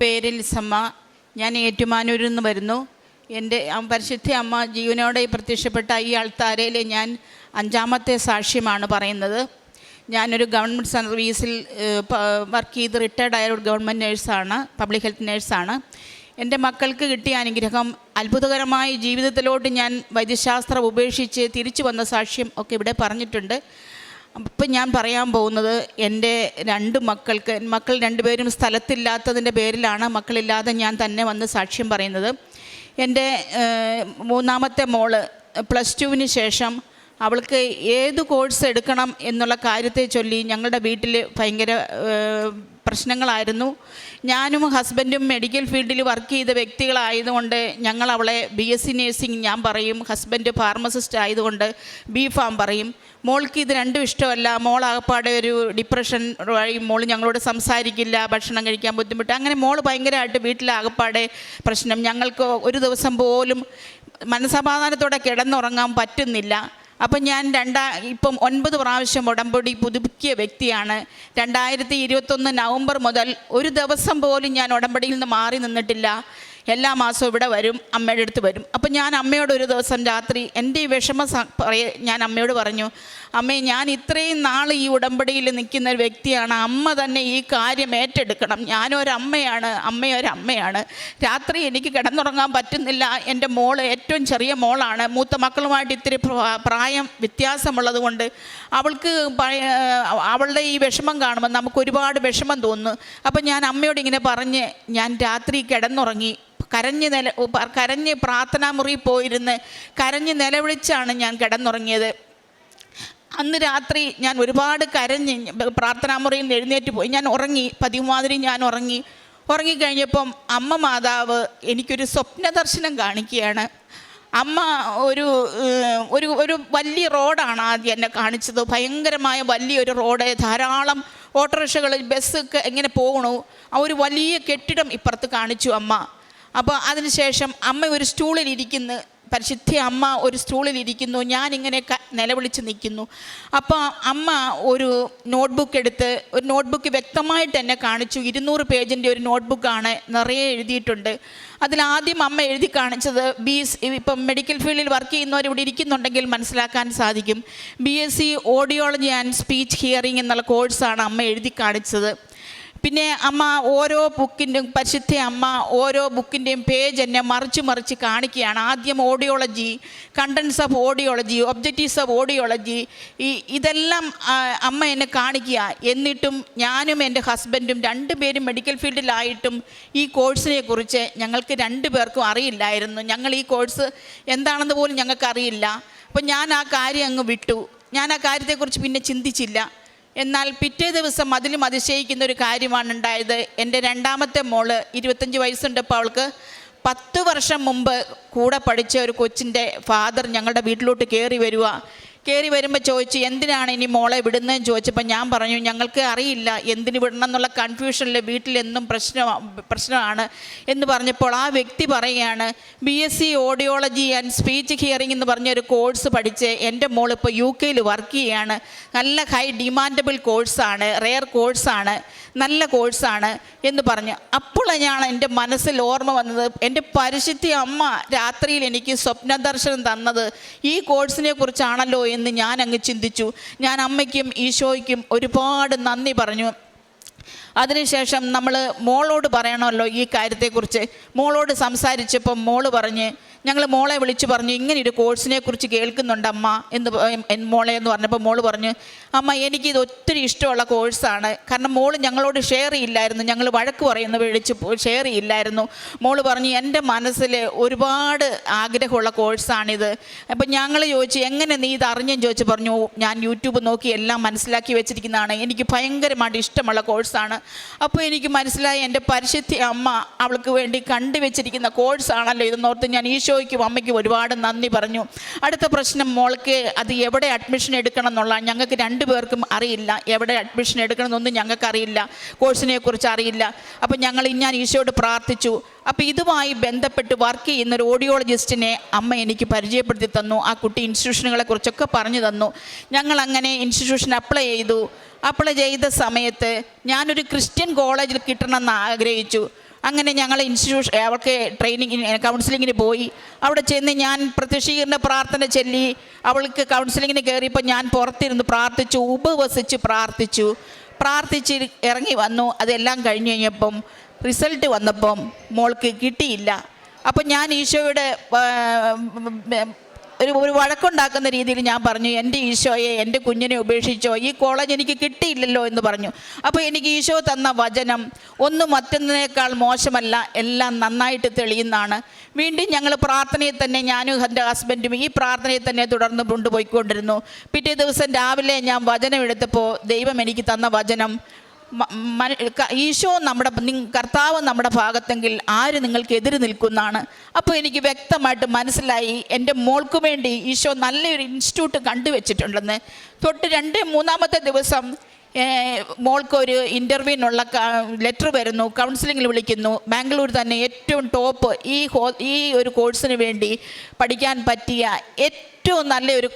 പേരിൽ ലിസമ്മ ഞാൻ ഏറ്റുമാനൂരിൽ നിന്ന് വരുന്നു. എന്റെ പരിശുദ്ധ അമ്മ ജീവനോടെ പ്രത്യക്ഷപ്പെട്ട ഈ ആൾത്താരയിൽ ഞാൻ അഞ്ചാമത്തെ സാക്ഷ്യമാണ് പറയുന്നത്. ഞാനൊരു ഗവൺമെന്റ് സർവീസിൽ വർക്ക് ചെയ്ത് റിട്ടയർഡ് ആയ ഒരു ഗവൺമെന്റ് നേഴ്സാണ് പബ്ലിക് ഹെൽത്ത് നേഴ്സാണ്. എന്റെ മക്കൾക്ക് കിട്ടിയ അനുഗ്രഹം അത്ഭുതകരമായ ജീവിതത്തിലോട്ട് ഞാൻ വൈദ്യശാസ്ത്രം ഉപേക്ഷിച്ച് തിരിച്ചു വന്ന സാക്ഷ്യം ഒക്കെ ഇവിടെ പറഞ്ഞിട്ടുണ്ട്. അപ്പം ഞാൻ പറയാൻ പോകുന്നത് എന്റെ രണ്ട് മക്കൾക്ക് മക്കൾ രണ്ടുപേരും സ്ഥലത്തില്ലാത്തതിന്റെ പേരിലാണ് മക്കളില്ലാതെ ഞാൻ തന്നെ വന്ന് സാക്ഷ്യം പറയുന്നത്. എന്റെ മൂന്നാമത്തെ മോൾ പ്ലസ് ടുവിന് ശേഷം അവൾക്ക് ഏത് കോഴ്സ് എടുക്കണം എന്നുള്ള കാര്യത്തെ ചൊല്ലി ഞങ്ങളുടെ വീട്ടിൽ ഭയങ്കര പ്രശ്നങ്ങളായിരുന്നു. ഞാനും ഹസ്ബൻഡും മെഡിക്കൽ ഫീൽഡിൽ വർക്ക് ചെയ്ത വ്യക്തികളായതുകൊണ്ട് ഞങ്ങൾ അവളെ ബി എസ് സി നേഴ്സിംഗ് ഞാൻ പറയും ഹസ്ബൻഡ് ഫാർമസിസ്റ്റ് ആയതുകൊണ്ട് ബി ഫാം പറയും. മോൾക്ക് ഇത് രണ്ടും ഇഷ്ടമല്ല. മോൾ ആകപ്പാടെ ഒരു ഡിപ്രഷൻ വഴി മോൾ ഞങ്ങളോട് സംസാരിക്കില്ല ഭക്ഷണം കഴിക്കാൻ ബുദ്ധിമുട്ട്. അങ്ങനെ മോൾ ഭയങ്കരമായിട്ട് വീട്ടിലാകപ്പാടെ പ്രശ്നം. ഞങ്ങൾക്ക് ഒരു ദിവസം പോലും മനസമാധാനത്തോടെ കിടന്നുറങ്ങാൻ പറ്റുന്നില്ല. അപ്പം ഞാൻ രണ്ടാ ഇപ്പം ഒൻപത് പ്രാവശ്യം ഉടമ്പടി പുതുക്കിയ വ്യക്തിയാണ്. രണ്ടായിരത്തി ഇരുപത്തൊന്ന് നവംബർ മുതൽ ഒരു ദിവസം പോലും ഞാൻ ഉടമ്പടിയിൽ നിന്ന് മാറി നിന്നിട്ടില്ല. എല്ലാ മാസവും ഇവിടെ വരും അമ്മയുടെ അടുത്ത് വരും. അപ്പം ഞാൻ അമ്മയോട് ഒരു ദിവസം രാത്രി എന്റെ ഈ വിഷമ ഞാൻ അമ്മയോട് പറഞ്ഞു അമ്മേ ഞാൻ ഇത്രയും നാൾ ഈ ഉടമ്പടിയിൽ നിൽക്കുന്ന ഒരു വ്യക്തിയാണ്. അമ്മ തന്നെ ഈ കാര്യം ഏറ്റെടുക്കണം. ഞാനൊരമ്മയാണ്. അമ്മയൊരമ്മയാണ് രാത്രി എനിക്ക് കിടന്നുറങ്ങാൻ പറ്റുന്നില്ല. എന്റെ മോൾ ഏറ്റവും ചെറിയ മോളാണ്. മൂത്ത മക്കളുമായിട്ട് ഇത്തിരി പ്രായം വ്യത്യാസമുള്ളത് കൊണ്ട് അവൾക്ക് അവളുടെ ഈ വിഷമം കാണുമ്പോൾ നമുക്ക് ഒരുപാട് വിഷമം തോന്നുന്നു അപ്പം ഞാൻ അമ്മയോട് ഇങ്ങനെ പറഞ്ഞ് ഞാൻ രാത്രി കിടന്നുറങ്ങി. കരഞ്ഞ് നില കരഞ്ഞ് പ്രാർത്ഥനാ മുറിയിൽ പോയിരുന്ന് കരഞ്ഞ് നിലവിളിച്ചാണ് ഞാൻ കിടന്നുറങ്ങിയത്. അന്ന് രാത്രി ഞാൻ ഒരുപാട് കരഞ്ഞ് പ്രാർത്ഥനാ മുറിയിൽ നിന്ന് എഴുന്നേറ്റ് പോയി. ഞാൻ ഉറങ്ങി പതിമാതിരി ഞാൻ ഉറങ്ങി. ഉറങ്ങിക്കഴിഞ്ഞപ്പം അമ്മ മാതാവ് എനിക്കൊരു സ്വപ്ന ദർശനം കാണിക്കുകയാണ്. അമ്മ ഒരു ഒരു ഒരു വലിയ റോഡാണ് ആദ്യം എന്നെ കാണിച്ചത്. ഭയങ്കരമായ വലിയൊരു റോഡ്. ധാരാളം ഓട്ടോറിക്ഷകൾ ബസ്സൊക്കെ എങ്ങനെ പോകണു ആ ഒരു വലിയ കെട്ടിടം ഇപ്പുറത്ത് കാണിച്ചു അമ്മ. അപ്പോൾ അതിനുശേഷം അമ്മ ഒരു സ്റ്റൂളിൽ ഇരിക്കുന്നു. പരിശുദ്ധ അമ്മ ഒരു സ്റ്റൂളിൽ ഇരിക്കുന്നു ഞാനിങ്ങനെ നിലവിളിച്ച് നിൽക്കുന്നു. അപ്പോൾ അമ്മ ഒരു നോട്ട്ബുക്ക് എടുത്ത് ഒരു നോട്ട്ബുക്ക് വ്യക്തമായിട്ട് എന്നെ കാണിച്ചു. ഇരുന്നൂറ് പേജിന്റെ ഒരു നോട്ട്ബുക്കാണ് നിറയെ എഴുതിയിട്ടുണ്ട്. അതിലാദ്യം അമ്മ എഴുതി കാണിച്ചത് ബി എസ് ഇപ്പം മെഡിക്കൽ ഫീൽഡിൽ വർക്ക് ചെയ്യുന്നവർ ഇവിടെ ഇരിക്കുന്നുണ്ടെങ്കിൽ മനസ്സിലാക്കാൻ സാധിക്കും. B S C audiology and speech hearing എന്നുള്ള കോഴ്സാണ് അമ്മ എഴുതി കാണിച്ചത്. പിന്നെ അമ്മ ഓരോ ബുക്കിന്റെയും പരിശുദ്ധ അമ്മ ഓരോ ബുക്കിന്റെയും പേജ് എന്നെ മറിച്ച് മറിച്ച് കാണിക്കുകയാണ്. ആദ്യം audiology contents of audiology objectives of audiology ഈ ഇതെല്ലാം അമ്മ എന്നെ കാണിക്കുക. എന്നിട്ടും ഞാനും എന്റെ ഹസ്ബൻഡും രണ്ടുപേരും മെഡിക്കൽ ഫീൽഡിലായിട്ടും ഈ കോഴ്സിനെ കുറിച്ച് ഞങ്ങൾക്ക് രണ്ടു പേർക്കും അറിയില്ലായിരുന്നു. ഞങ്ങൾ ഈ കോഴ്സ് എന്താണെന്ന് പോലും ഞങ്ങൾക്ക് അറിയില്ല അപ്പം ഞാൻ ആ കാര്യം അങ്ങ് വിട്ടു. ഞാൻ ആ കാര്യത്തെക്കുറിച്ച് പിന്നെ ചിന്തിച്ചില്ല. എന്നാൽ പിറ്റേ ദിവസം അതിലും അതിശയിക്കുന്ന ഒരു കാര്യമാണ് ഉണ്ടായത്. എന്റെ രണ്ടാമത്തെ മോൾ ഇരുപത്തഞ്ച് വയസ്സുണ്ടപ്പോൾ അവൾക്ക് പത്ത് വർഷം മുമ്പ് കൂടെ പഠിച്ച ഒരു കൊച്ചിന്റെ ഫാദർ ഞങ്ങളുടെ വീട്ടിലോട്ട് കയറി വരിക കയറി വരുമ്പോൾ ചോദിച്ചു എന്തിനാണ് ഇനി മോളെ വിടുന്നതെന്ന് ചോദിച്ചപ്പോൾ ഞാൻ പറഞ്ഞു ഞങ്ങൾക്ക് അറിയില്ല എന്തിന് വിടണം എന്നുള്ള കൺഫ്യൂഷനിൽ വീട്ടിലെന്നും പ്രശ്നം പ്രശ്നമാണ്. എന്ന് പറഞ്ഞപ്പോൾ ആ വ്യക്തി പറയുകയാണ് B S C audiology and speech hearing എന്ന് പറഞ്ഞ ഒരു കോഴ്സ് പഠിച്ച് എന്റെ മോൾ ഇപ്പോൾ യു കെയിൽ വർക്ക് ചെയ്യുകയാണ് നല്ല ഹൈ ഡിമാൻഡബിൾ കോഴ്സാണ് റെയർ കോഴ്സാണ് നല്ല കോഴ്സാണ് എന്ന് പറഞ്ഞു. അപ്പോളാണ് എന്റെ മനസ്സിൽ ഓർമ്മ വന്നത് എന്റെ പരിശുദ്ധി അമ്മ രാത്രിയിൽ എനിക്ക് സ്വപ്ന ദർശനം തന്നത്. ഈ കോഴ്സിനെ കുറിച്ചാണല്ലോ എന്ന് ഞാൻ അങ്ങ് ചിന്തിച്ചു. ഞാൻ അമ്മയ്ക്കും ഈശോയ്ക്കും ഒരുപാട് നന്ദി പറഞ്ഞു. അതിനുശേഷം നമ്മൾ മോളോട് പറയണമല്ലോ ഈ കാര്യത്തെക്കുറിച്ച്. മോളോട് സംസാരിച്ചപ്പം മോൾ പറഞ്ഞ് ഞങ്ങൾ മോളെ വിളിച്ച് പറഞ്ഞു ഇങ്ങനെ ഒരു കോഴ്സിനെ കുറിച്ച് കേൾക്കുന്നുണ്ട് അമ്മ എന്ന് മോളെ എന്ന് പറഞ്ഞപ്പോൾ മോൾ പറഞ്ഞു അമ്മ എനിക്കിത് ഒത്തിരി ഇഷ്ടമുള്ള കോഴ്സാണ്. കാരണം മോൾ ഞങ്ങളോട് ഷെയർ ചെയ്യില്ലായിരുന്നു. ഞങ്ങൾ വഴക്ക് പറയുന്ന വിളിച്ച് ഷെയർ ചെയ്യില്ലായിരുന്നു. മോൾ പറഞ്ഞു എന്റെ മനസ്സിൽ ഒരുപാട് ആഗ്രഹമുള്ള കോഴ്സാണിത്. അപ്പം ഞങ്ങൾ ചോദിച്ചു എങ്ങനെ നീ ഇത് അറിഞ്ഞെന്ന് ചോദിച്ചു പറഞ്ഞു ഞാൻ യൂട്യൂബ് നോക്കി എല്ലാം മനസ്സിലാക്കി വെച്ചിരിക്കുന്നതാണ്. എനിക്ക് ഭയങ്കരമായിട്ട് ഇഷ്ടമുള്ള കോഴ്സാണ്. അപ്പോൾ എനിക്ക് മനസ്സിലായി എന്റെ പരിശുദ്ധി അമ്മ അവൾക്ക് വേണ്ടി കണ്ടുവച്ചിരിക്കുന്ന കോഴ്സാണല്ലോ ഇതെന്നോർത്ത് ഞാൻ ഈശോയ്ക്കും അമ്മയ്ക്കും ഒരുപാട് നന്ദി പറഞ്ഞു. അടുത്ത പ്രശ്നം മോൾക്ക് അത് എവിടെ അഡ്മിഷൻ എടുക്കണം എന്നുള്ള ഞങ്ങൾക്ക് രണ്ടു പേർക്കും അറിയില്ല. എവിടെ അഡ്മിഷൻ എടുക്കണമെന്നൊന്നും ഞങ്ങൾക്കറിയില്ല അറിയില്ല. കോഴ്സിനെ കുറിച്ച് അറിയില്ല. അപ്പോൾ ഞങ്ങൾ ഞാൻ ഈശോയോട് പ്രാർത്ഥിച്ചു. അപ്പോൾ ഇതുമായി ബന്ധപ്പെട്ട് വർക്ക് ചെയ്യുന്ന ഒരു ഓഡിയോളജിസ്റ്റിനെ അമ്മ എനിക്ക് പരിചയപ്പെടുത്തി തന്നു. ആ കുട്ടി ഇൻസ്റ്റിറ്റ്യൂഷനുകളെക്കുറിച്ചൊക്കെ പറഞ്ഞു തന്നു. ഞങ്ങൾ അങ്ങനെ ഇൻസ്റ്റിറ്റ്യൂഷൻ അപ്ലൈ ചെയ്തു. അപ്ലൈ ചെയ്ത സമയത്ത് ഞാനൊരു ക്രിസ്ത്യൻ കോളേജിൽ കിട്ടണമെന്ന് ആഗ്രഹിച്ചു. അങ്ങനെ ഞങ്ങൾ ഇൻസ്റ്റിറ്റ്യൂഷൻ അവൾക്ക് ട്രെയിനിങ് കൗൺസിലിങ്ങിന് പോയി. അവിടെ ചെന്ന് ഞാൻ പ്രത്യക്ഷീകരണ പ്രാർത്ഥന ചൊല്ലി. അവൾക്ക് കൗൺസിലിങ്ങിന് കയറിയപ്പോൾ ഞാൻ പുറത്തിരുന്ന് പ്രാർത്ഥിച്ചു ഉപവസിച്ച് പ്രാർത്ഥിച്ചു. പ്രാർത്ഥിച്ച് ഇറങ്ങി വന്നു. അതെല്ലാം കഴിഞ്ഞു കഴിഞ്ഞപ്പം റിസൾട്ട് വന്നപ്പം മോൾക്ക് കിട്ടിയില്ല. അപ്പം ഞാൻ ഈശോയുടെ ഒരു ഒരു വഴക്കുണ്ടാക്കുന്ന രീതിയിൽ ഞാൻ പറഞ്ഞു എന്റെ ഈശോയെ എന്റെ കുഞ്ഞിനെ ഉപേക്ഷിച്ചോ ഈ കോളേജ് എനിക്ക് കിട്ടിയില്ലല്ലോ എന്ന് പറഞ്ഞു. അപ്പോൾ എനിക്ക് ഈശോ തന്ന വചനം ഒന്നും മറ്റൊന്നിനേക്കാൾ മോശമല്ല എല്ലാം നന്നായിട്ട് തെളിയുന്നതാണ്. വീണ്ടും ഞങ്ങൾ പ്രാർത്ഥനയിൽ തന്നെ ഞാനും എന്റെ ഹസ്ബൻഡും ഈ പ്രാർത്ഥനയിൽ തന്നെ തുടർന്ന് കൊണ്ടുപോയിക്കൊണ്ടിരുന്നു പിറ്റേ ദിവസം രാവിലെ ഞാൻ വചനം എടുത്തപ്പോൾ ദൈവം എനിക്ക് തന്ന വചനം ഈശോ നമ്മുടെ കർത്താവ് നമ്മുടെ ഭാഗത്തെങ്കിൽ ആര് നിങ്ങൾക്ക് എതിര് നിൽക്കുന്നതാണ് അപ്പോൾ എനിക്ക് വ്യക്തമായിട്ട് മനസ്സിലായി എന്റെ മോൾക്ക് വേണ്ടി ഈശോ നല്ലൊരു ഇൻസ്റ്റിറ്റ്യൂട്ട് കണ്ടുവച്ചിട്ടുണ്ടെന്ന്. തൊട്ട് രണ്ട് മൂന്നാമത്തെ ദിവസം മോൾക്ക് മോൾക്കൊരു ഇന്റർവ്യൂവിനുള്ള ലെറ്റർ വരുന്നു കൗൺസിലിങ്ങിൽ വിളിക്കുന്നു. ബാംഗ്ലൂർ തന്നെ ഏറ്റവും ടോപ്പ് ഈ ഈ ഒരു കോഴ്സിന് വേണ്ടി പഠിക്കാൻ പറ്റിയ ഏറ്റവും നല്ലൊരു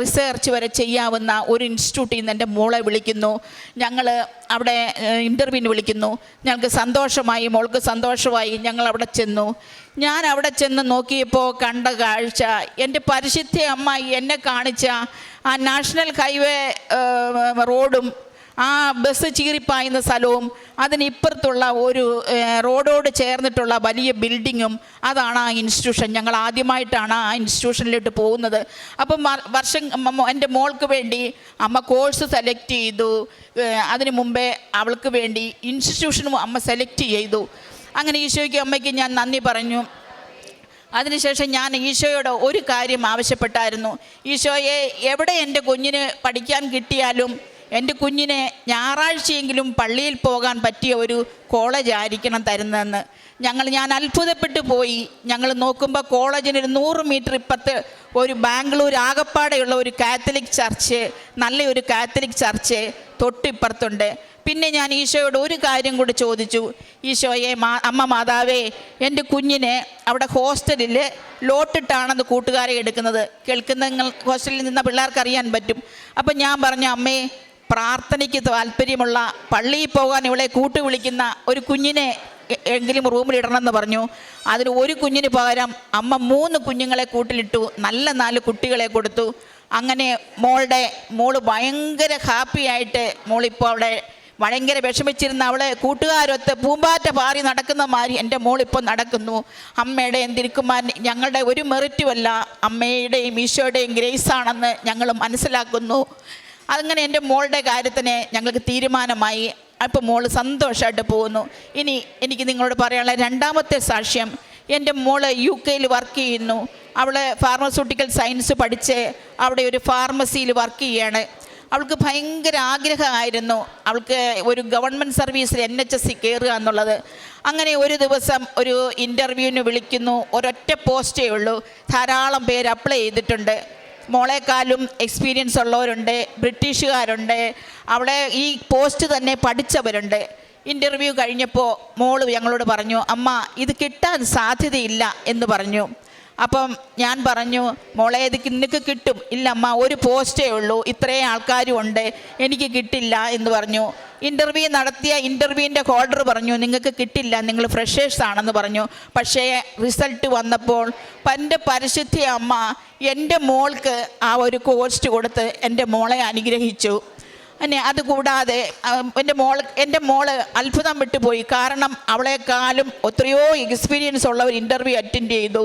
റിസർച്ച് വരെ ചെയ്യാവുന്ന ഒരു ഇൻസ്റ്റിറ്റ്യൂട്ടിൽ നിന്ന് എന്റെ മോളെ വിളിക്കുന്നു. ഞങ്ങൾ അവിടെ ഇന്റർവ്യൂവിന് വിളിക്കുന്നു. ഞങ്ങൾക്ക് സന്തോഷമായി മോൾക്ക് സന്തോഷമായി ഞങ്ങൾ അവിടെ ചെന്നു. ഞാൻ അവിടെ ചെന്ന് നോക്കിയപ്പോൾ കണ്ട കാഴ്ച എന്റെ പരിശുദ്ധ അമ്മ എന്നെ കാണിച്ച ആ നാഷണൽ ഹൈവേ റോഡും ആ ബസ് ചീറിപ്പായുന്ന സ്ഥലവും അതിനിപ്പുറത്തുള്ള ഒരു റോഡോട് ചേർന്നിട്ടുള്ള വലിയ ബിൽഡിങ്ങും അതാണ് ആ ഇൻസ്റ്റിറ്റ്യൂഷൻ ഞങ്ങൾ ആദ്യമായിട്ടാണ് ആ ഇൻസ്റ്റിറ്റ്യൂഷനിലോട്ട് പോകുന്നത്. അപ്പം വർഷം എന്റെ മോൾക്ക് വേണ്ടി അമ്മ കോഴ്സ് സെലക്ട് ചെയ്തു. അതിന് മുമ്പേ അവൾക്ക് വേണ്ടി ഇൻസ്റ്റിറ്റ്യൂഷനും അമ്മ സെലക്ട് ചെയ്തു. അങ്ങനെ ഈശോയ്ക്ക് അമ്മയ്ക്ക് ഞാൻ നന്ദി പറഞ്ഞു. അതിനുശേഷം ഞാൻ ഈശോയോട് ഒരു കാര്യം ആവശ്യപ്പെട്ടായിരുന്നു. ഈശോയെ എവിടെ എന്റെ കുഞ്ഞിന് പഠിക്കാൻ കിട്ടിയാലും എന്റെ കുഞ്ഞിനെ ഞായറാഴ്ചയെങ്കിലും പള്ളിയിൽ പോകാൻ പറ്റിയ ഒരു കോളേജ് ആയിരിക്കണം തരുന്നതെന്ന്. ഞങ്ങൾ ഞാൻ അത്ഭുതപ്പെട്ടു പോയി. ഞങ്ങൾ നോക്കുമ്പോൾ കോളേജിന് ഒരു നൂറ് മീറ്റർ ഇപ്പത്ത് ഒരു ബാംഗ്ലൂർ ആകപ്പാടെയുള്ള ഒരു കാത്തലിക് ചർച്ച് നല്ലൊരു കാത്തലിക് ചർച്ച് തൊട്ടിപ്പുറത്തുണ്ട്. പിന്നെ ഞാൻ ഈശോയോട് ഒരു കാര്യം കൂടി ചോദിച്ചു. ഈശോയെ മാ അമ്മ മാതാവേ എന്റെ കുഞ്ഞിനെ അവിടെ ഹോസ്റ്റലിൽ ലോട്ടിട്ടാണെന്ന് കൂട്ടുകാരെ എടുക്കുന്നത്. കേൾക്കുന്ന ഹോസ്റ്റലിൽ നിന്ന് പിള്ളേർക്ക് അറിയാൻ പറ്റും. അപ്പം ഞാൻ പറഞ്ഞു അമ്മേ പ്രാർത്ഥനയ്ക്ക് താല്പര്യമുള്ള പള്ളിയിൽ പോകാൻ ഇവളെ കൂട്ടുവിളിക്കുന്ന ഒരു കുഞ്ഞിനെ എങ്കിലും റൂമിലിടണമെന്ന് പറഞ്ഞു. അതിന് ഒരു കുഞ്ഞിന് പകരം അമ്മ മൂന്ന് കുഞ്ഞുങ്ങളെ കൂട്ടിലിട്ടു. നല്ല നാല് കുട്ടികളെ കൊടുത്തു. അങ്ങനെ മോളുടെ മോൾ ഭയങ്കര ഹാപ്പി ആയിട്ട് മോളിപ്പോൾ അവിടെ ഭയങ്കര വിഷമിച്ചിരുന്ന അവളെ കൂട്ടുകാരൊത്ത് പൂമ്പാറ്റ പാറി നടക്കുന്ന മാതിരി എന്റെ മോളിപ്പോൾ നടക്കുന്നു. അമ്മയുടെ എന്തിരിക്കുമാൻ ഞങ്ങളുടെ ഒരു മെറിറ്റുമല്ല അമ്മയുടെയും ഈശോയുടെയും ഗ്രേസാണെന്ന് ഞങ്ങൾ മനസ്സിലാക്കുന്നു. അങ്ങനെ എന്റെ മോളുടെ കാര്യത്തിന് ഞങ്ങൾക്ക് തീരുമാനമായി. അപ്പോൾ മോൾ സന്തോഷമായിട്ട് പോകുന്നു. ഇനി എനിക്ക് നിങ്ങളോട് പറയാനുള്ള രണ്ടാമത്തെ സാക്ഷ്യം. എന്റെ മോൾ യു കെയിൽ വർക്ക് ചെയ്യുന്നു. അവൾ ഫാർമസ്യൂട്ടിക്കൽ സയൻസ് പഠിച്ച് അവിടെ ഒരു ഫാർമസിയിൽ വർക്ക് ചെയ്യാണ്. അവൾക്ക് ഭയങ്കര ആഗ്രഹമായിരുന്നു. അവൾക്ക് ഒരു ഗവൺമെന്റ് സർവീസിൽ എൻ എച്ച് എസ് സി കയറുക എന്നുള്ളത്. അങ്ങനെ ഒരു ദിവസം ഒരു ഇന്റർവ്യൂവിന് വിളിക്കുന്നു. ഒരൊറ്റ പോസ്റ്റേ ഉള്ളൂ. ധാരാളം പേര് അപ്ലൈ ചെയ്തിട്ടുണ്ട്. മോളെക്കാളും എക്സ്പീരിയൻസ് ഉള്ളവരുണ്ട് ബ്രിട്ടീഷുകാരുണ്ട്. അവിടെ ഈ പോസ്റ്റ് തന്നെ പഠിച്ചവരുണ്ട്. ഇന്റർവ്യൂ കഴിഞ്ഞപ്പോൾ മോൾ ഞങ്ങളോട് പറഞ്ഞു അമ്മ ഇത് കിട്ടാൻ സാധ്യതയില്ല എന്ന് പറഞ്ഞു. അപ്പം ഞാൻ പറഞ്ഞു മോളെ ഇത് നിനക്ക് കിട്ടും. ഇല്ല അമ്മ ഒരു പോസ്റ്റേ ഉള്ളൂ. ഇത്രയും ആൾക്കാരും ഉണ്ട്. എനിക്ക് കിട്ടില്ല എന്ന് പറഞ്ഞു. ഇന്റർവ്യൂ നടത്തിയ ഇന്റർവ്യൂവിന്റെ ഹോൾഡർ പറഞ്ഞു നിങ്ങൾക്ക് കിട്ടില്ല നിങ്ങൾ ഫ്രഷേഴ്സ് ആണെന്ന് പറഞ്ഞു. പക്ഷേ റിസൾട്ട് വന്നപ്പോൾ എന്റെ പരിശുദ്ധി അമ്മ എന്റെ മോൾക്ക് ആ ഒരു കോസ്റ്റ് കൊടുത്ത് എന്റെ മോളെ അനുഗ്രഹിച്ചു. പിന്നെ അതുകൂടാതെ എന്റെ മോൾ എന്റെ മോൾ അത്ഭുതം വിട്ടുപോയി. കാരണം അവളെക്കാളും എത്രയോ എക്സ്പീരിയൻസ് ഉള്ള ഒരു ഇന്റർവ്യൂ അറ്റൻഡ് ചെയ്തു.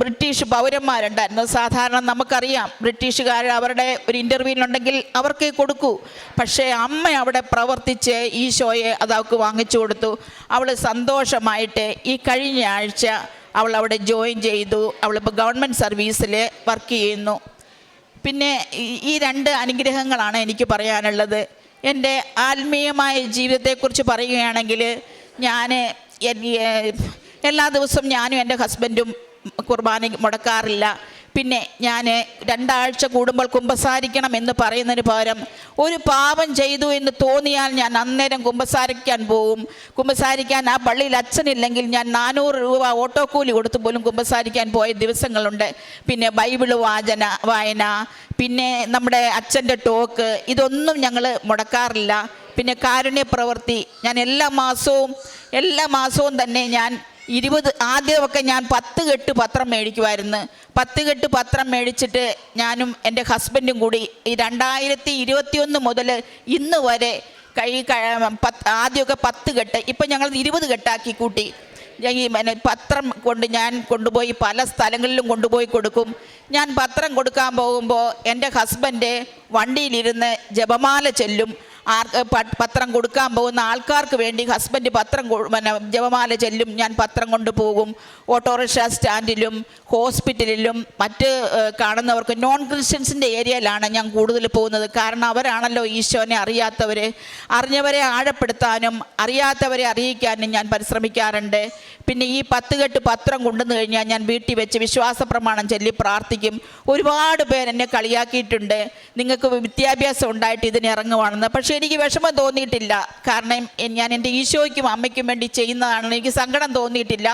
ബ്രിട്ടീഷ് പൗരന്മാരുണ്ടായിരുന്നു. സാധാരണ നമുക്കറിയാം ബ്രിട്ടീഷുകാർ അവരുടെ ഒരു ഇന്റർവ്യൂവിനുണ്ടെങ്കിൽ അവർക്കേ കൊടുക്കൂ. പക്ഷേ അമ്മ അവിടെ പ്രവർത്തിച്ച് ഈ ഷോയെ അത് അവൾക്ക് വാങ്ങിച്ചു കൊടുത്തു. അവൾ സന്തോഷമായിട്ട് ഈ കഴിഞ്ഞ ആഴ്ച അവൾ അവിടെ ജോയിൻ ചെയ്തു. അവളിപ്പോൾ ഗവൺമെന്റ് സർവീസിൽ വർക്ക് ചെയ്യുന്നു. പിന്നെ ഈ- രണ്ട് അനുഗ്രഹങ്ങളാണ് എനിക്ക് പറയാനുള്ളത്. എന്റെ ആത്മീയമായ ജീവിതത്തെക്കുറിച്ച് പറയുകയാണെങ്കിൽ ഞാൻ എല്ലാ ദിവസവും ഞാനും എന്റെ ഹസ്ബൻഡും കുർബാന മുടക്കാറില്ല. പിന്നെ ഞാൻ രണ്ടാഴ്ച കൂടുമ്പോൾ കുമ്പസാരിക്കണം എന്ന് പറയുന്നതിന് പകരം ഒരു പാപം ചെയ്തു എന്ന് തോന്നിയാൽ ഞാൻ അന്നേരം കുമ്പസാരിക്കാൻ പോകും കുമ്പസാരിക്കാൻ ആ പള്ളിയിൽ അച്ഛനില്ലെങ്കിൽ ഞാൻ നാനൂറ് രൂപ ഓട്ടോ കൂലി കൊടുത്ത് പോലും കുമ്പസാരിക്കാൻ പോയ ദിവസങ്ങളുണ്ട്. പിന്നെ ബൈബിൾ വാചന വായന പിന്നെ നമ്മുടെ അച്ഛന്റെ ടോക്ക് ഇതൊന്നും ഞങ്ങൾ മുടക്കാറില്ല. പിന്നെ കാരുണ്യ പ്രവൃത്തി ഞാൻ എല്ലാ മാസവും എല്ലാ മാസവും തന്നെ ഞാൻ ഇരുപത് ആദ്യമൊക്കെ ഞാൻ പത്ത് കെട്ട് പത്രം മേടിക്കുമായിരുന്നു. പത്ത് കെട്ട് പത്രം മേടിച്ചിട്ട് ഞാനും എന്റെ ഹസ്ബൻഡും കൂടി ഈ രണ്ടായിരത്തി ഇരുപത്തിയൊന്ന് മുതൽ ഇന്ന് വരെ കൈ പത്ത് ആദ്യമൊക്കെ പത്ത് കെട്ട് ഇപ്പം ഞങ്ങൾ ഇരുപത് കെട്ടാക്കി കൂട്ടി. ഈ പത്രം കൊണ്ട് ഞാൻ കൊണ്ടുപോയി പല സ്ഥലങ്ങളിലും കൊണ്ടുപോയി കൊടുക്കും. ഞാൻ പത്രം കൊടുക്കാൻ പോകുമ്പോൾ എന്റെ ഹസ്ബൻഡ് വണ്ടിയിലിരുന്ന് ജപമാല ചെല്ലും. ആർക്ക് പത്രം കൊടുക്കാൻ പോകുന്ന ആൾക്കാർക്ക് വേണ്ടി ഹസ്ബൻഡ് പത്രം പിന്നെ ജപമാല ചെല്ലും ഞാൻ പത്രം കൊണ്ടുപോകും ഓട്ടോറിക്ഷ സ്റ്റാൻഡിലും ഹോസ്പിറ്റലിലും മറ്റ് കാണുന്നവർക്ക് നോൺ ക്രിസ്ത്യൻസിന്റെ ഏരിയയിലാണ് ഞാൻ കൂടുതൽ പോകുന്നത്. കാരണം അവരാണല്ലോ ഈശോനെ അറിയാത്തവർ അറിഞ്ഞവരെ ആഴപ്പെടുത്താനും അറിയാത്തവരെ അറിയിക്കാനും ഞാൻ പരിശ്രമിക്കാറുണ്ട്. പിന്നെ ഈ പത്ത് കെട്ട് പത്രം കൊണ്ടുവന്ന് കഴിഞ്ഞാൽ ഞാൻ വീട്ടിൽ വെച്ച് വിശ്വാസ പ്രമാണം ചൊല്ലി പ്രാർത്ഥിക്കും. ഒരുപാട് പേരെന്നെ കളിയാക്കിയിട്ടുണ്ട്. നിങ്ങൾക്ക് വിദ്യാഭ്യാസം ഉണ്ടായിട്ട് ഇതിന് ഇറങ്ങുവാണെന്ന്. പക്ഷേ എനിക്ക് വിഷമം തോന്നിയിട്ടില്ല. കാരണം ഞാൻ എന്റെ ഈശോയ്ക്കും അമ്മയ്ക്കും വേണ്ടി ചെയ്യുന്നതാണെന്ന് എനിക്ക് സങ്കടം തോന്നിയിട്ടില്ല.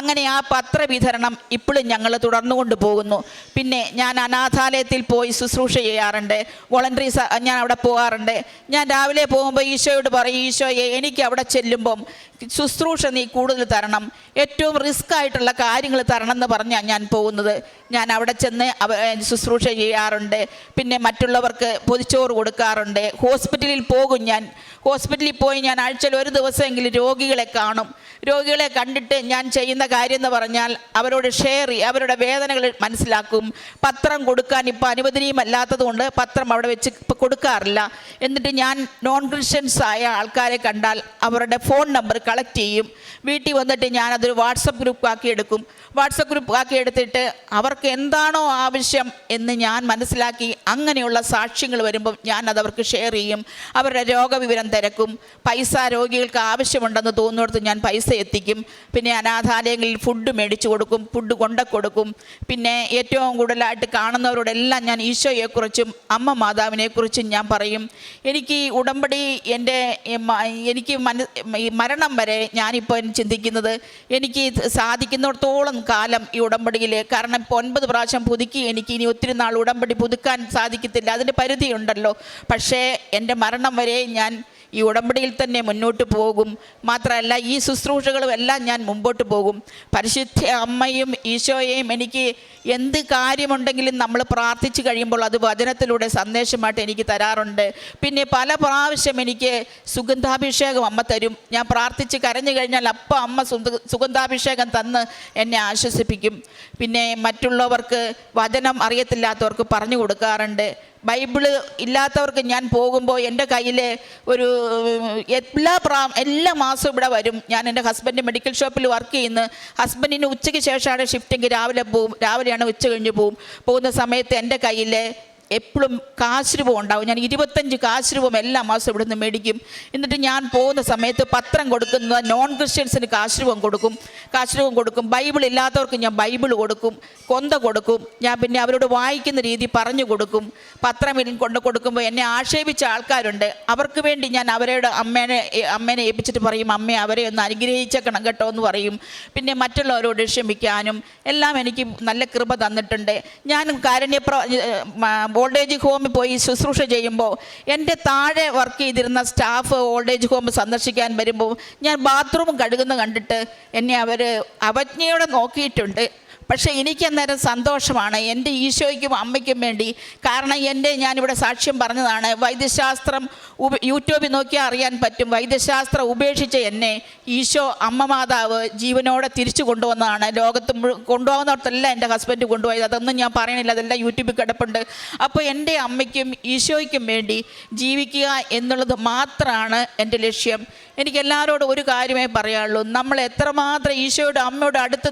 അങ്ങനെ ആ പത്ര വിതരണം ഇപ്പോഴും ഞങ്ങൾ തുടർന്നുകൊണ്ട് പോകുന്നു. പിന്നെ ഞാൻ അനാഥാലയത്തിൽ പോയി ശുശ്രൂഷ ചെയ്യാറുണ്ട്. വോളണ്ടറി ഞാൻ അവിടെ പോകാറുണ്ട്. ഞാൻ രാവിലെ പോകുമ്പോൾ ഈശോയോട് പറയും ഈശോയെ എനിക്ക് അവിടെ ചെല്ലുമ്പം ശുശ്രൂഷ നീ കൂടുതൽ തരണം. ഏറ്റവും റിസ്ക് ആയിട്ടുള്ള കാര്യങ്ങൾ തരണം എന്ന് പറഞ്ഞാണ് ഞാൻ പോകുന്നത്. ഞാൻ അവിടെ ചെന്ന് ശുശ്രൂഷ ചെയ്യാറുണ്ട്. പിന്നെ മറ്റുള്ളവർക്ക് പൊതിച്ചോറ് കൊടുക്കാറുണ്ട്. ഹോസ്പിറ്റലിൽ പോകും ഞാൻ. ഹോസ്പിറ്റലിൽ പോയി ഞാൻ ആഴ്ചയിൽ ഒരു ദിവസമെങ്കിലും രോഗികളെ കാണും. രോഗികളെ കണ്ടിട്ട് ഞാൻ ചെയ്യുന്ന കാര്യം എന്ന് പറഞ്ഞാൽ അവരോട് ഷെയർ ചെയ്യും അവരുടെ വേദനകൾ മനസ്സിലാക്കും. പത്രം കൊടുക്കാൻ ഇപ്പോൾ അനുവദനീയമല്ലാത്തതുകൊണ്ട് പത്രം അവിടെ വെച്ച് ഇപ്പോൾ കൊടുക്കാറില്ല. എന്നിട്ട് ഞാൻ നോൺ ക്രിസ്ത്യൻസ് ആയ ആൾക്കാരെ കണ്ടാൽ അവരുടെ ഫോൺ നമ്പർ കളക്ട് ചെയ്യും. വീട്ടിൽ വന്നിട്ട് ഞാനതൊരു വാട്സപ്പ് ഗ്രൂപ്പ് ആക്കി എടുക്കും. വാട്സപ്പ് ഗ്രൂപ്പ് ആക്കി എടുത്തിട്ട് അവർക്ക് എന്താണോ ആവശ്യം എന്ന് ഞാൻ മനസ്സിലാക്കി അങ്ങനെയുള്ള സാക്ഷ്യങ്ങൾ വരുമ്പോൾ ഞാൻ അത് അവർക്ക് ഷെയർ ചെയ്യും. അവരുടെ രോഗവിവരം തിരക്കും. പൈസ രോഗികൾക്ക് ആവശ്യമുണ്ടെന്ന് തോന്നുന്നിടത്ത് ഞാൻ പൈസ എത്തിക്കും. പിന്നെ അനാഥാലയങ്ങളിൽ ഫുഡ് മേടിച്ചു കൊടുക്കും ഫുഡ് കൊണ്ട കൊടുക്കും. പിന്നെ ഏറ്റവും കൂടുതലായിട്ട് കാണുന്നവരോടെല്ലാം ഞാൻ ഈശോയെക്കുറിച്ചും അമ്മ മാതാവിനെക്കുറിച്ചും ഞാൻ പറയും. എനിക്ക് ഉടമ്പടി എന്റെ എനിക്ക് മന മരണം വരെ ഞാനിപ്പോൾ ചിന്തിക്കുന്നത് എനിക്ക് സാധിക്കുന്നിടത്തോളം കാലം ഈ ഉടമ്പടിയിൽ കാരണം ഇപ്പോൾ ഒൻപത് പ്രാവശ്യം പുതുക്കി എനിക്ക് ഇനി ഒത്തിരി നാൾ ഉടമ്പടി പുതുക്കാൻ സാധിക്കത്തില്ല. അതിന്റെ പരിധിയുണ്ടല്ലോ. പക്ഷേ എന്റെ മരണം വരെ ഞാൻ ഈ ഉടമ്പടിയിൽ തന്നെ മുന്നോട്ട് പോകും. മാത്രമല്ല ഈ ശുശ്രൂഷകളും എല്ലാം ഞാൻ മുമ്പോട്ട് പോകും. പരിശുദ്ധ അമ്മയും ഈശോയെയും എനിക്ക് എന്ത് കാര്യമുണ്ടെങ്കിലും നമ്മൾ പ്രാർത്ഥിച്ചു കഴിയുമ്പോൾ അത് വചനത്തിലൂടെ സന്ദേശമായിട്ട് എനിക്ക് തരാറുണ്ട്. പിന്നെ പല പ്രാവശ്യം എനിക്ക് സുഗന്ധാഭിഷേകം അമ്മ തരും. ഞാൻ പ്രാർത്ഥിച്ച് കരഞ്ഞു കഴിഞ്ഞാൽ അപ്പം അമ്മ സുഗന്ധാഭിഷേകം തന്ന് എന്നെ ആശ്വസിപ്പിക്കും. പിന്നെ മറ്റുള്ളവർക്ക് വചനം അറിയത്തില്ലാത്തവർക്ക് പറഞ്ഞു കൊടുക്കാറുണ്ട്. ബൈബിൾ ഇല്ലാത്തവർക്ക് ഞാൻ പോകുമ്പോൾ എന്റെ കയ്യിൽ ഒരു എല്ലാ പ്രാ എല്ലാ മാസവും ഇവിടെ വരും. ഞാൻ എന്റെ ഹസ്ബൻഡ് മെഡിക്കൽ ഷോപ്പിൽ വർക്ക് ചെയ്യുന്നു. ഹസ്ബൻഡിന് ഉച്ചയ്ക്ക് ശേഷമാണ് ഷിഫ്റ്റെങ്കിൽ രാവിലെ പോവും. രാവിലെയാണ് ഉച്ച കഴിഞ്ഞ് പോവും. പോകുന്ന സമയത്ത് എന്റെ കയ്യിൽ എപ്പോഴും കാശ് രൂപം ഉണ്ടാവും. ഞാൻ ഇരുപത്തഞ്ച് കാശ് രൂപം എല്ലാ മാസം ഇവിടുന്ന് മേടിക്കും. എന്നിട്ട് ഞാൻ പോകുന്ന സമയത്ത് പത്രം കൊടുക്കുന്ന നോൺ ക്രിസ്ത്യൻസിന് കാശ് രൂപം കൊടുക്കും. കാശ് രൂപം കൊടുക്കും. ബൈബിൾ ഇല്ലാത്തവർക്ക് ഞാൻ ബൈബിൾ കൊടുക്കും. കൊന്ത കൊടുക്കും. ഞാൻ പിന്നെ അവരോട് വായിക്കുന്ന രീതി പറഞ്ഞു കൊടുക്കും. പത്രം കൊണ്ട് കൊടുക്കുമ്പോൾ എന്നെ ആക്ഷേപിച്ച ആൾക്കാരുണ്ട്. അവർക്ക് വേണ്ടി ഞാൻ അവരോട് അമ്മേനെ അമ്മേനെ ഏൽപ്പിച്ചിട്ട് പറയും അമ്മയെ അവരെ ഒന്ന് അനുഗ്രഹിച്ചേക്കണം കേട്ടോ എന്ന് പറയും. പിന്നെ മറ്റുള്ളവരോട് ക്ഷമിക്കാനും എല്ലാം എനിക്ക് നല്ല കൃപ തന്നിട്ടുണ്ട്. ഞാൻ കാരുണ്യപ്ര ഓൾഡ് ഏജ് ഹോമിൽ പോയി ശുശ്രൂഷ ചെയ്യുമ്പോൾ എന്റെ താഴെ വർക്ക് ചെയ്തിരുന്ന സ്റ്റാഫ് ഓൾഡ് ഏജ് ഹോം സന്ദർശിക്കാൻ വരുമ്പോൾ ഞാൻ ബാത്റൂം കഴുകുന്ന കണ്ടിട്ട് എന്നെ അവർ അവജ്ഞയോടെ നോക്കിയിട്ടുണ്ട്. പക്ഷേ എനിക്ക് അന്നേരം സന്തോഷമാണ്. എന്റെ ഈശോയ്ക്കും അമ്മയ്ക്കും വേണ്ടി. കാരണം എന്റെ ഞാനിവിടെ സാക്ഷ്യം പറഞ്ഞതാണ് വൈദ്യശാസ്ത്രം യൂട്യൂബിൽ നോക്കിയാൽ അറിയാൻ പറ്റും. വൈദ്യശാസ്ത്രം ഉപേക്ഷിച്ച് എന്നെ ഈശോ അമ്മ മാതാവ് ജീവനോടെ തിരിച്ചു കൊണ്ടുവന്നതാണ്. ലോകത്ത് കൊണ്ടുപോകുന്നവർത്തല്ല എന്റെ ഹസ്ബൻഡ് കൊണ്ടുപോയത്. അതൊന്നും ഞാൻ പറയണില്ല അതെല്ലാം യൂട്യൂബിൽ കിടപ്പുണ്ട്. അപ്പോൾ എന്റെ അമ്മയ്ക്കും ഈശോയ്ക്കും വേണ്ടി ജീവിക്കുക എന്നുള്ളത് മാത്രമാണ് എന്റെ ലക്ഷ്യം. എനിക്ക് എല്ലാവരോടും ഒരു കാര്യമേ പറയാനുള്ളൂ. നമ്മൾ എത്രമാത്രം ഈശോയുടെ അമ്മയോട് അടുത്ത്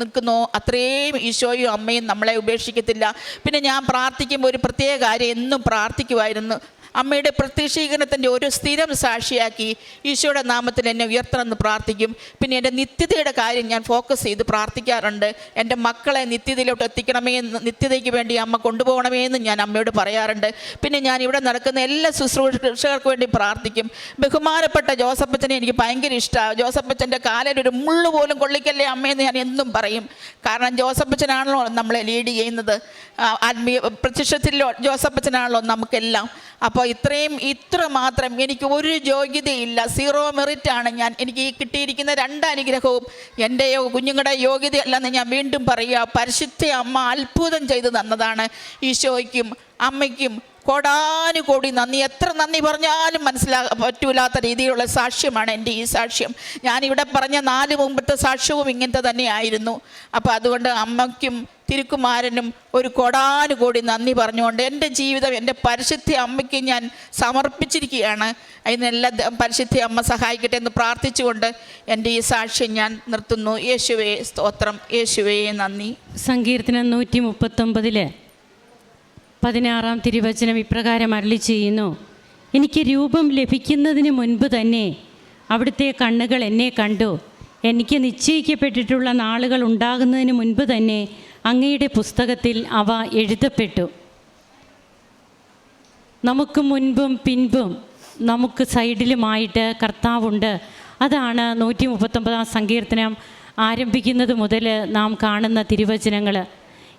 നിൽക്കുന്നു അത്രയും ഈശോയും അമ്മയും നമ്മളെ ഉപേക്ഷിക്കത്തില്ല. പിന്നെ ഞാൻ പ്രാർത്ഥിക്കുമ്പോൾ ഒരു പ്രത്യേക കാര്യം എന്നും പ്രാർത്ഥിക്കുമായിരുന്നു അമ്മയുടെ പ്രത്യക്ഷീകരണത്തിന്റെ ഒരു സ്ഥിരം സാക്ഷിയാക്കി ഈശോയുടെ നാമത്തിൽ എന്നെ ഉയർത്തണമെന്ന് പ്രാർത്ഥിക്കും. പിന്നെ എന്റെ നിത്യതയുടെ കാര്യം ഞാൻ ഫോക്കസ് ചെയ്ത് പ്രാർത്ഥിക്കാറുണ്ട്. എന്റെ മക്കളെ നിത്യതയിലോട്ട് എത്തിക്കണമേ എന്ന് നിത്യതയ്ക്ക് വേണ്ടി അമ്മ കൊണ്ടുപോകണമേ എന്ന് ഞാൻ അമ്മയോട് പറയാറുണ്ട്. പിന്നെ ഞാൻ ഇവിടെ നടക്കുന്ന എല്ലാ ശുശ്രൂഷകർക്ക് വേണ്ടി പ്രാർത്ഥിക്കും. ബഹുമാനപ്പെട്ട ജോസഫച്ചനെ എനിക്ക് ഭയങ്കര ഇഷ്ടമാണ് ജോസഫച്ചന്റെ കാലിൽ ഒരു മുള്ളു പോലും കൊള്ളിക്കല്ലേ അമ്മയെന്ന് ഞാൻ എന്നും പറയും. കാരണം ജോസഫച്ചനാണല്ലോ നമ്മളെ ലീഡ് ചെയ്യുന്നത്. ആത്മീയ പ്രത്യക്ഷത്തിൽ ജോസഫച്ചനാണല്ലോ നമുക്കെല്ലാം. അപ്പോൾ ഇത്രയും ഇത്ര മാത്രം എനിക്ക് ഒരു യോഗ്യതയില്ല. സീറോ മെറിറ്റ് ആണ് ഞാൻ. എനിക്ക് ഈ കിട്ടിയിരിക്കുന്ന രണ്ട് അനുഗ്രഹവും എന്റെ കുഞ്ഞുങ്ങളുടെ യോഗ്യതയല്ലെന്ന് ഞാൻ വീണ്ടും പറയുക. പരിശുദ്ധ അമ്മ അത്ഭുതം ചെയ്തു തന്നതാണ്. ഈശോയ്ക്കും അമ്മയ്ക്കും കോടാനുകോടി നന്ദി. എത്ര നന്ദി പറഞ്ഞാലും മനസ്സിലാ പറ്റൂലാത്ത രീതിയിലുള്ള സാക്ഷ്യമാണ് എന്റെ ഈ സാക്ഷ്യം. ഞാനിവിടെ പറഞ്ഞ നാല് മുമ്പത്തെ സാക്ഷ്യവും ഇങ്ങനത്തെ തന്നെയായിരുന്നു. അപ്പോൾ അതുകൊണ്ട് അമ്മയ്ക്കും തിരുക്കുമാരനും ഒരു കോടാനുകോടി നന്ദി പറഞ്ഞുകൊണ്ട് എന്റെ ജീവിതം എന്റെ പരിശുദ്ധ അമ്മയ്ക്ക് ഞാൻ സമർപ്പിച്ചിരിക്കുകയാണ്. അതിനെല്ലാം പരിശുദ്ധി അമ്മ സഹായിക്കട്ടെ എന്ന് പ്രാർത്ഥിച്ചുകൊണ്ട് എന്റെ ഈ സാക്ഷ്യം ഞാൻ നിർത്തുന്നു. യേശുവേ സ്തോത്രം. യേശുവേ നന്ദി. സങ്കീർത്തനം നൂറ്റി മുപ്പത്തൊമ്പതിൽ പതിനാറാം തിരുവചനം ഇപ്രകാരം അരളി ചെയ്യുന്നു. എനിക്ക് രൂപം ലഭിക്കുന്നതിന് മുൻപ് തന്നെ അവിടുത്തെ കണ്ണുകൾ എന്നെ കണ്ടു. എനിക്ക് നിശ്ചയിക്കപ്പെട്ടിട്ടുള്ള നാളുകൾ ഉണ്ടാകുന്നതിന് മുൻപ് തന്നെ അങ്ങയുടെ പുസ്തകത്തിൽ അവ എഴുതപ്പെട്ടു. നമുക്ക് മുൻപും പിൻപും നമുക്ക് സൈഡിലുമായിട്ട് കർത്താവുണ്ട്. അതാണ് നൂറ്റി മുപ്പത്തൊമ്പതാം സങ്കീർത്തനം ആരംഭിക്കുന്നത് മുതൽ നാം കാണുന്ന തിരുവചനങ്ങൾ.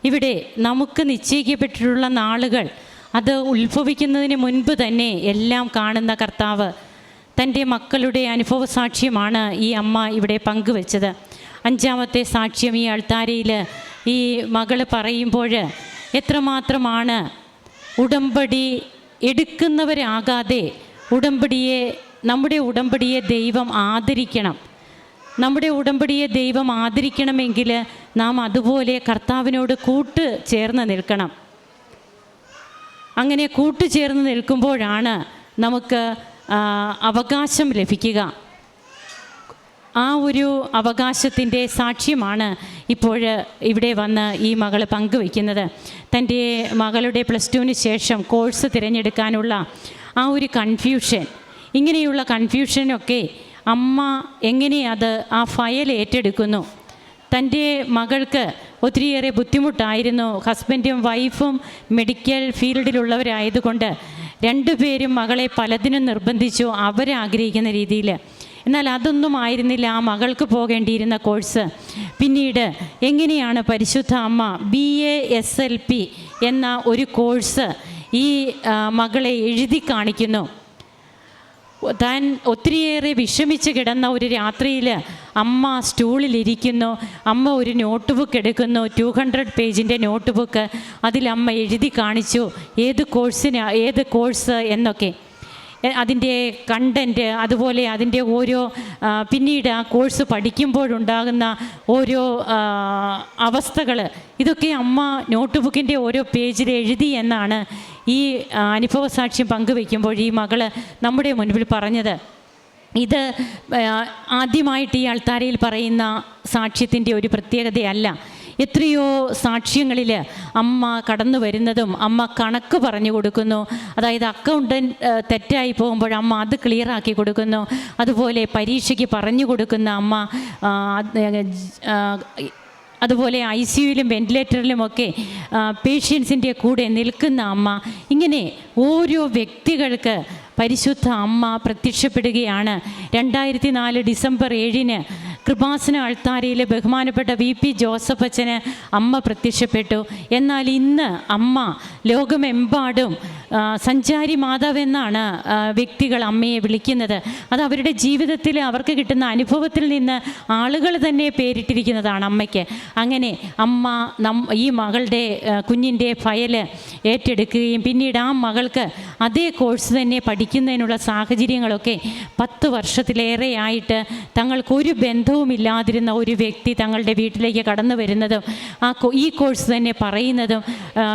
ഇവിടെ നമുക്ക് നിശ്ചയിക്കപ്പെട്ടിട്ടുള്ള നാളുകൾ അത് ഉത്ഭവിക്കുന്നതിന് മുൻപ് തന്നെ എല്ലാം കാണുന്ന കർത്താവ് തന്റെ മക്കളുടെ അനുഭവ സാക്ഷ്യമാണ് ഈ അമ്മ ഇവിടെ പങ്കുവെച്ചത്. അഞ്ചാമത്തെ സാക്ഷ്യം ഈ അൾത്താരയിൽ ഈ മകൾ പറയുമ്പോൾ എത്രമാത്രമാണ് ഉടമ്പടി എടുക്കുന്നവരാകാതെ ഉടമ്പടിയെ നമ്മുടെ ഉടമ്പടിയെ ദൈവം ആദരിക്കണം. നമ്മുടെ ഉടമ്പടിയെ ദൈവം ആദരിക്കണമെങ്കിൽ നാം അതുപോലെ കർത്താവിനോട് കൂട്ട് ചേർന്ന് നിൽക്കണം. അങ്ങനെ കൂട്ടുചേർന്ന് നിൽക്കുമ്പോഴാണ് നമുക്ക് അവകാശം ലഭിക്കുക. ആ ഒരു അവകാശത്തിന്റെ സാക്ഷ്യമാണ് ഇപ്പോൾ ഇവിടെ വന്ന് ഈ മകൾ പങ്കുവയ്ക്കുന്നത്. തന്റെ മകളുടെ പ്ലസ് ടുവിന് ശേഷം കോഴ്സ് തിരഞ്ഞെടുക്കാനുള്ള ആ ഒരു കൺഫ്യൂഷൻ ഇങ്ങനെയുള്ള കൺഫ്യൂഷനൊക്കെ അമ്മ എങ്ങനെ അത് ആ ഫയൽ ഏറ്റെടുക്കുന്നു? തന്റെ മകൾക്ക് ഒത്തിരിയേറെ ബുദ്ധിമുട്ടായിരുന്നു. ഹസ്ബൻഡും വൈഫും മെഡിക്കൽ ഫീൽഡിലുള്ളവരായതുകൊണ്ട് രണ്ടുപേരും മകളെ പലതിനും നിർബന്ധിച്ചു. അവരാഗ്രഹിക്കുന്ന രീതിയിൽ. എന്നാൽ അതൊന്നും ആയിരുന്നില്ല. ആ മകൾക്ക് പോകേണ്ടിയിരുന്ന കോഴ്സ്. പിന്നീട് എങ്ങനെയാണ് പരിശുദ്ധ അമ്മ B A S L P എന്ന ഒരു കോഴ്സ് ഈ മകളെ എഴുതി കാണിക്കുന്നു? താൻ ഒത്തിരിയേറെ വിഷമിച്ച് കിടന്ന ഒരു രാത്രിയിൽ അമ്മ സ്റ്റൂളിലിരിക്കുന്നു. അമ്മ ഒരു നോട്ട് ബുക്ക് എടുക്കുന്നു. ടു ഹൺഡ്രഡ് പേജിന്റെ നോട്ട് ബുക്ക് അതിൽ അമ്മ എഴുതി കാണിച്ചു. ഏത് കോഴ്സിന് ഏത് കോഴ്സ് എന്നൊക്കെ. അതിന്റെ കണ്ടന്റ് അതുപോലെ അതിന്റെ ഓരോ പിന്നീട് ആ കോഴ്സ് പഠിക്കുമ്പോഴുണ്ടാകുന്ന ഓരോ അവസ്ഥകൾ ഇതൊക്കെ അമ്മ നോട്ട് ബുക്കിന്റെ ഓരോ പേജിൽ എഴുതി എന്നാണ് ഈ അനുഭവ സാക്ഷ്യം പങ്കുവെക്കുമ്പോൾ ഈ മകൾ നമ്മുടെ മുൻപിൽ പറഞ്ഞത് ഇത് ആദ്യമായിട്ട് ഈ അൾത്താരയിൽ പറയുന്ന സാക്ഷ്യത്തിന്റെ ഒരു പ്രത്യേകതയല്ല. എത്രയോ സാക്ഷ്യങ്ങളിൽ അമ്മ കടന്നു വരുന്നതും അമ്മ കണക്ക് പറഞ്ഞു കൊടുക്കുന്നു. അതായത് അക്കൗണ്ട് തെറ്റായി പോകുമ്പോൾ അമ്മ അത് ക്ലിയറാക്കി കൊടുക്കുന്നു. അതുപോലെ പരീക്ഷയ്ക്ക് പറഞ്ഞു കൊടുക്കുന്ന അമ്മ അതുപോലെ ഐ സിയുയിലും വെന്റിലേറ്ററിലുമൊക്കെ പേഷ്യൻസിന്റെ കൂടെ നിൽക്കുന്ന അമ്മ ഇങ്ങനെ ഓരോ വ്യക്തികൾക്ക് പരിശുദ്ധ അമ്മ പ്രത്യക്ഷപ്പെടുകയാണ്. രണ്ടായിരത്തി നാല് ഡിസംബർ ഏഴിന് കൃപാസന അൾത്താരയിലെ ബഹുമാനപ്പെട്ട വി പി ജോസഫ് അച്ഛന് അമ്മ പ്രത്യക്ഷപ്പെട്ടു. എന്നാൽ ഇന്ന് അമ്മ ലോകമെമ്പാടും സഞ്ചാരി മാതാവ് എന്നാണ് വ്യക്തികൾ അമ്മയെ വിളിക്കുന്നത്. അത് അവരുടെ ജീവിതത്തിൽ അവർക്ക് കിട്ടുന്ന അനുഭവത്തിൽ നിന്ന് ആളുകൾ തന്നെ പേരിട്ടിരിക്കുന്നതാണ് അമ്മയ്ക്ക്. അങ്ങനെ അമ്മ നം ഈ മകളുടെ കുഞ്ഞിന്റെ ഫയൽ ഏറ്റെടുക്കുകയും പിന്നീട് ആ മകൾക്ക് അതേ കോഴ്സ് തന്നെ പഠിക്കുന്നതിനുള്ള സാഹചര്യങ്ങളൊക്കെ പത്ത് വർഷത്തിലേറെയായിട്ട് തങ്ങൾക്കൊരു ബന്ധവുമില്ലാതിരുന്ന ഒരു വ്യക്തി തങ്ങളുടെ വീട്ടിലേക്ക് കടന്നു വരുന്നതും ആ ഈ കോഴ്സ് തന്നെ പറയുന്നതും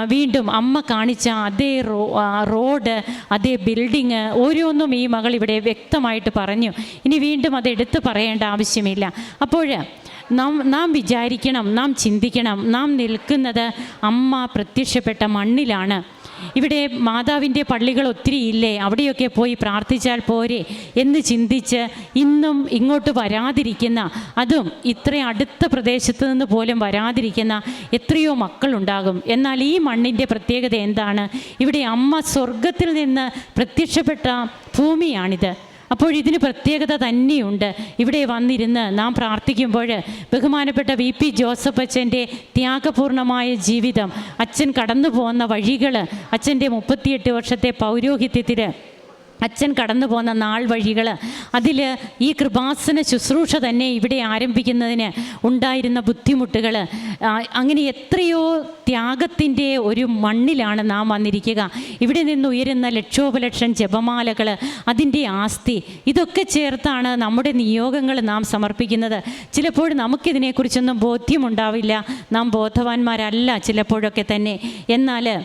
വീണ്ടും അമ്മ കാണിച്ച അതേ റോ ആ, റോഡ് അതേ ബിൽഡിങ് ഓരോന്നും ഈ മകൾ ഇവിടെ വ്യക്തമായിട്ട് പറഞ്ഞു. ഇനി വീണ്ടും അത് എടുത്തു പറയേണ്ട ആവശ്യമില്ല. അപ്പോൾ നാം നാം വിചാരിക്കണം നാം ചിന്തിക്കണം. നാം നിൽക്കുന്നത് അമ്മ പ്രത്യക്ഷപ്പെട്ട മണ്ണിലാണ്. ഇവിടെ മാതാവിന്റെ പള്ളികൾ ഒത്തിരി ഇല്ലേ? അവിടെയൊക്കെ പോയി പ്രാർത്ഥിച്ചാൽ പോരെ എന്ന് ചിന്തിച്ച് ഇന്നും ഇങ്ങോട്ട് വരാതിരിക്കുന്ന അതും ഇത്ര അടുത്ത പ്രദേശത്ത് നിന്ന് പോലും വരാതിരിക്കുന്ന എത്രയോ മക്കളുണ്ടാകും. എന്നാൽ ഈ മണ്ണിന്റെ പ്രത്യേകത എന്താണ്? ഇവിടെ അമ്മ സ്വർഗത്തിൽ നിന്ന് പ്രത്യക്ഷപ്പെട്ട ഭൂമിയാണിത്. അപ്പോൾ ഇതിന് പ്രത്യേകത തന്നെയുണ്ട്. ഇവിടെ വന്നിരുന്ന് നാം പ്രാർത്ഥിക്കുമ്പോൾ ബഹുമാനപ്പെട്ട വി പി ജോസഫ് അച്ഛന്റെ ത്യാഗപൂർണമായ ജീവിതം അച്ഛൻ കടന്നു പോകുന്ന വഴികൾ അച്ഛന്റെ മുപ്പത്തിയെട്ട് വർഷത്തെ പൗരോഹിത്യത്തിൽ അച്ഛൻ കടന്നു പോകുന്ന നാൾ വഴികൾ അതിൽ ഈ കൃപാസന ശുശ്രൂഷ തന്നെ ഇവിടെ ആരംഭിക്കുന്നതിന് ഉണ്ടായിരുന്ന ബുദ്ധിമുട്ടുകൾ അങ്ങനെ എത്രയോ ത്യാഗത്തിന്റെ ഒരു മണ്ണിലാണ് നാം വന്നിരിക്കുക. ഇവിടെ നിന്ന് ഉയരുന്ന ലക്ഷോപലക്ഷം ജപമാലകൾ അതിന്റെ ആസ്തി ഇതൊക്കെ ചേർത്താണ് നമ്മുടെ നിയോഗങ്ങൾ നാം സമർപ്പിക്കുന്നത്. ചിലപ്പോൾ നമുക്കിതിനെക്കുറിച്ചൊന്നും ബോധ്യമുണ്ടാവില്ല. നാം ബോധവാന്മാരല്ല ചിലപ്പോഴൊക്കെ തന്നെ. എന്നാൽ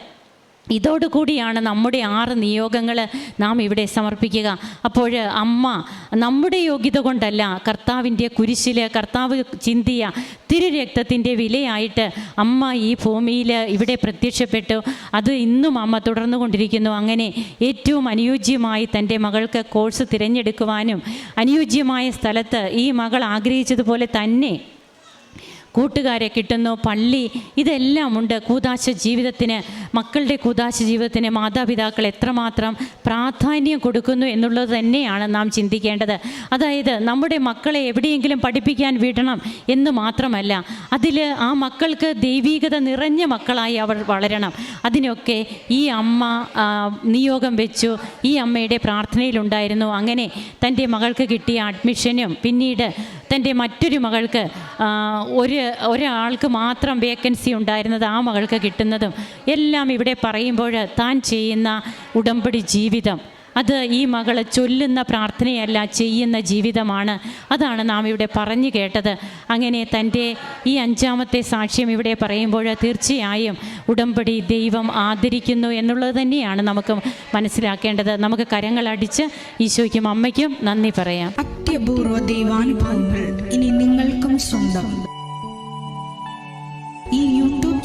ഇതോടുകൂടിയാണ് നമ്മുടെ ആറ് നിയോഗങ്ങൾ നാം ഇവിടെ സമർപ്പിക്കുക. അപ്പോൾ അമ്മ നമ്മുടെ യോഗ്യത കൊണ്ടല്ല കർത്താവിന്റെ കുരിശിൽ കർത്താവ് ചിന്തിയ തിരുരക്തത്തിന്റെ വിലയായിട്ട് അമ്മ ഈ ഭൂമിയിൽ ഇവിടെ പ്രത്യക്ഷപ്പെട്ടു. അത് ഇന്നും അമ്മ തുടർന്നു കൊണ്ടിരിക്കുന്നു. അങ്ങനെ ഏറ്റവും അനുയോജ്യമായി തന്റെ മകൾക്ക് കോഴ്സ് തിരഞ്ഞെടുക്കുവാനും അനുയോജ്യമായ സ്ഥലത്ത് ഈ മകൾ ആഗ്രഹിച്ചതുപോലെ തന്നെ കൂട്ടുകാരെ കിട്ടുന്നു. പള്ളി ഇതെല്ലാം ഉണ്ട്. കൂതാശ ജീവിതത്തിന് മക്കളുടെ കുദാശ ജീവിതത്തിന് മാതാപിതാക്കൾ എത്രമാത്രം പ്രാധാന്യം കൊടുക്കുന്നു എന്നുള്ളത് തന്നെയാണ് നാം ചിന്തിക്കേണ്ടത്. അതായത് നമ്മുടെ മക്കളെ എവിടെയെങ്കിലും പഠിപ്പിക്കാൻ വിടണം എന്ന് മാത്രമല്ല അതിൽ ആ മക്കൾക്ക് ദൈവീകത നിറഞ്ഞ മക്കളായി അവർ വളരണം. അതിനൊക്കെ ഈ അമ്മ നിയോഗം വെച്ചു ഈ അമ്മയുടെ പ്രാർത്ഥനയിലുണ്ടായിരുന്നു. അങ്ങനെ തന്റെ മകൾക്ക് കിട്ടിയ അഡ്മിഷനും പിന്നീട് തന്റെ മറ്റൊരു മകൾക്ക് ഒരു ഒരാൾക്ക് മാത്രം വേക്കൻസി ഉണ്ടായിരുന്നത് ആ മകൾക്ക് കിട്ടുന്നതും എല്ലാം ഇവിടെ പറയുമ്പോൾ താൻ ചെയ്യുന്ന ഉടമ്പടി ജീവിതം. അത് ഈ മകൾ ചൊല്ലുന്ന പ്രാർത്ഥനയല്ല ചെയ്യുന്ന ജീവിതമാണ്. അതാണ് നാം ഇവിടെ പറഞ്ഞു കേട്ടത്. അങ്ങനെ തന്റെ ഈ അഞ്ചാമത്തെ സാക്ഷ്യം ഇവിടെ പറയുമ്പോൾ തീർച്ചയായും ഉടമ്പടി ദൈവം ആദരിക്കുന്നു എന്നുള്ളത് തന്നെയാണ് നമുക്ക് മനസ്സിലാക്കേണ്ടത്. നമുക്ക് കരങ്ങൾ അടിച്ച് ഈശോയ്ക്കും അമ്മയ്ക്കും നന്ദി പറയാം. അത്യപൂർവ ദൈവാനുഭവങ്ങൾ ഇനി നിങ്ങൾക്കും സ്വന്തം.